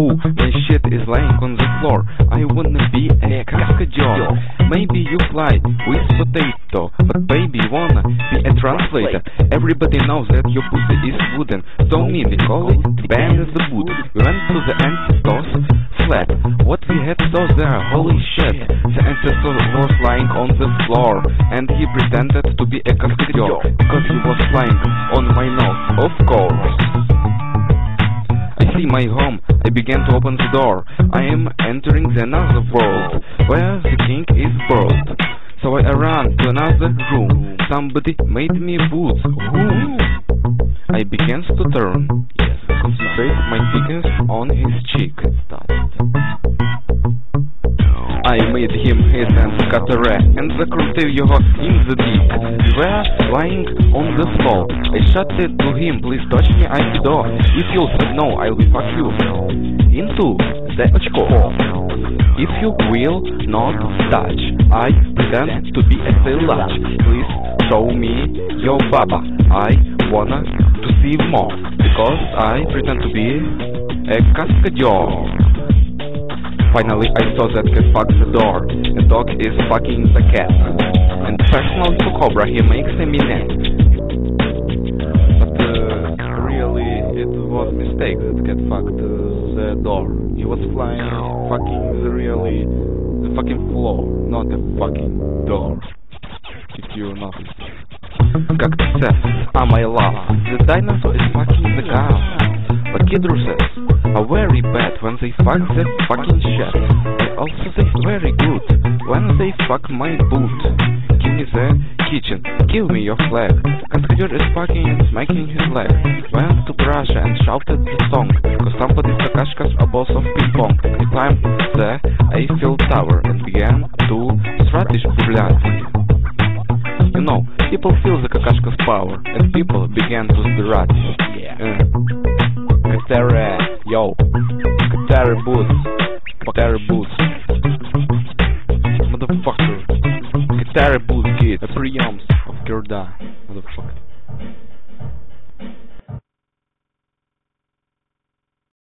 Oh, my shit is lying on the floor. I wanna be a cascadeur. Maybe you fly with potato, but baby wanna be a translator. Everybody knows that your pussy is wooden. Don't me, we call it band as the boot. We went to the ancestors flat. What we had saw there, holy shit. The ancestor was lying on the floor, and he pretended to be a cascadeur because he was flying on my nose, of course. See my home, I began to open the door. I am entering the another world, where the king is bald. So I ran to another room. Somebody made me boots. Who? I began to turn. Yes, concentrate my fingers on his cheek. I made him his and катере, and закрутив його in the beak. Were lying on the floor. I shouted to him, please touch me, I do. If you said no, I will fuck you. Into the очко. If you will not touch, I pretend to be a sailor. Please show me your baba. I wanna to see more, because I pretend to be a cascadeur. Finally, I saw that cat fucks the door. The dog is fucking the cat. And personally to Cobra, he makes a minute. But uh, really, it was mistake that cat fucked uh, the door. He was flying, fucking the really, the fucking floor, not the fucking door. If you notice. Как ты says, ah my love, the dinosaur is fucking the cow. But Kidru says, are very bad when they fuck the fucking shit. They also say very good when they fuck my boot. Give me the kitchen, give me your flag. Cascadeur is fucking and smacking his leg. Went to Russia and shouted the song, cause somebody's kakashkas a boss of ping pong. He climbed the Eiffel Tower and began to stratish блядь. You know, people feel the kakashka's power, and people began to strat. Yeah. Uh, Katere, yo. Katere boots. Katere boots. Motherfucker. Katere boots, kid. The preamps of Gerda. Motherfucker.